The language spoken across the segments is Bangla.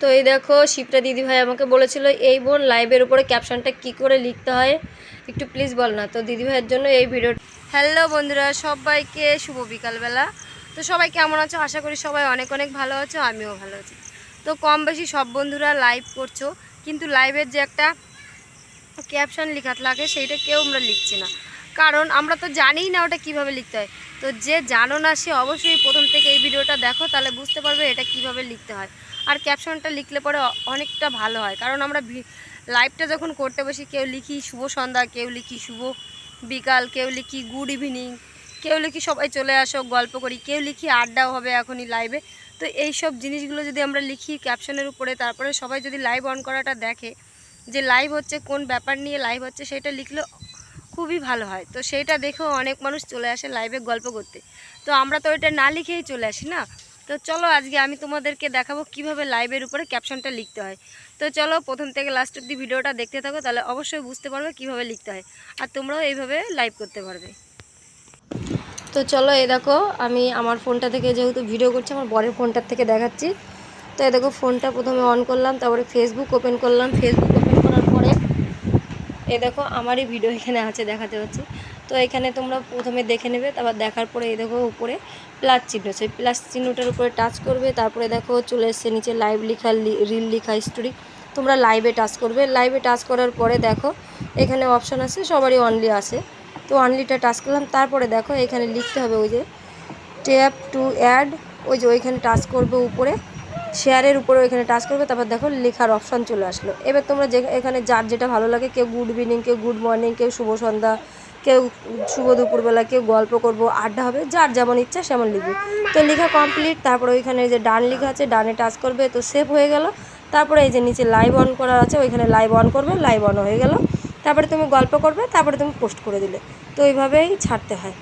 তো এই দেখো, শিপ্রা দিদিভাই আমাকে বলেছিল, এই বোন লাইভের উপরে ক্যাপশনটা কি করে লিখতে হয়? একটু প্লিজ বল না। তো দিদিভাইয়ের জন্য এই ভিডিও হ্যালো বন্ধুরা, সবাইকে শুভ বিকালবেলা। তো সবাই কেমন আছো? আশা করি সবাই অনেক অনেক ভালো আছো, আমিও ভালো আছি। তো কম বেশি সব বন্ধুরা লাইভ করছ, কিন্তু লাইভের যে একটা ক্যাপশন লেখা থাকে, সেইটা কেউ আমরা লিখছি না। কারণ আমরা তো জানিই না ওটা কীভাবে লিখতে হয়। তো যে জানো না সে অবশ্যই প্রথম থেকে এই ভিডিওটা দেখো, তাহলে বুঝতে পারবে এটা কীভাবে লিখতে হয়। আর ক্যাপশনটা লিখলে পরে অনেকটা ভালো হয়। কারণ আমরা লাইভটা যখন করতে বসি, কেউ লিখি শুভ সন্ধ্যা, কেউ লিখি শুভ বিকাল, কেউ লিখি গুড ইভিনিং কেউ লিখি সবাই চলে আসো গল্প করি, কেউ লিখি আড্ডাও হবে এখনই লাইভে তো এই সব জিনিসগুলো যদি আমরা লিখি ক্যাপশনের উপরে, তারপরে সবাই যদি লাইভ অন করাটা দেখে যে লাইভ হচ্ছে, কোন ব্যাপার নিয়ে লাইভ হচ্ছে, সেটা লিখলে খুবই ভালো হয়। তো সেইটা দেখেও অনেক মানুষ চলে আসে লাইভে গল্প করতে। তো আমরা তো এটা না লিখেই চলে আসি না? তো চলো আজকে আমি তোমাদেরকে দেখাবো কীভাবে লাইভের উপরে ক্যাপশনটা লিখতে হয়। তো চলো প্রথম থেকে লাস্ট অব্দি ভিডিওটা দেখতে থাকো, তাহলে অবশ্যই বুঝতে পারবে কীভাবে লিখতে হয়। আর তোমরাও এইভাবে লাইভ করতে পারবে। তো চলো এ দেখো, আমি আমার ফোনটা থেকে যেহেতু ভিডিও করছি, আমার বরের ফোনটার থেকে দেখাচ্ছি। তো এই দেখো ফোনটা প্রথমে অন করলাম, তারপরে ফেসবুক ওপেন করলাম। ফেসবুক এই দেখো, আমারই ভিডিও এখানে আছে, দেখাতে হচ্ছে। তো এখানে তোমরা প্রথমে দেখে নেবে, তারপর দেখার পরে এই দেখো উপরে প্লাস চিহ্ন সেই প্লাস চিহ্নটার উপরে টাচ করবে, তারপরে দেখো চলে এসছে নিচে লাইভ লেখা রিল লেখা স্টোরি তোমরা লাইভে টাচ করবে। লাইভে টাচ করার পরে দেখো, এখানে অপশান আছে, সবারই অনলি আছে। তো অনলিটা টাচ করলাম, তারপরে দেখো এখানে লিখতে হবে ওই যে ট্যাপ টু অ্যাড ওই যে ওইখানে টাচ করবে উপরে। শেয়ারের উপরেও ওইখানে টাচ করবে, তারপর দেখো লেখার অপশান চলে আসলো। এবার তোমরা যে এখানে যার যেটা ভালো লাগে, কেউ গুড ইভিনিং কেউ গুড মর্নিং কেউ শুভ সন্ধ্যা, কেউ শুভ দুপুরবেলা, কেউ গল্প করব, আড্ডা হবে, যার যেমন ইচ্ছা সেমন লিখবে। তো লেখা কমপ্লিট তারপরে ওইখানে যে ডান লেখা আছে, ডানে টাচ করবে, তো সেভ হয়ে গেল। তারপরে এই যে নিচে লাইভ অন করা আছে, ওইখানে লাইভ অন করবে লাইভ অন হয়ে গেল। তারপরে তুমি গল্প করবে, তারপরে তুমি পোস্ট করে দিলে। তো এইভাবেই ছাড়তে হয়।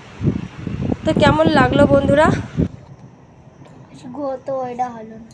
তো কেমন লাগল বন্ধুরা? তো এটা হলো না।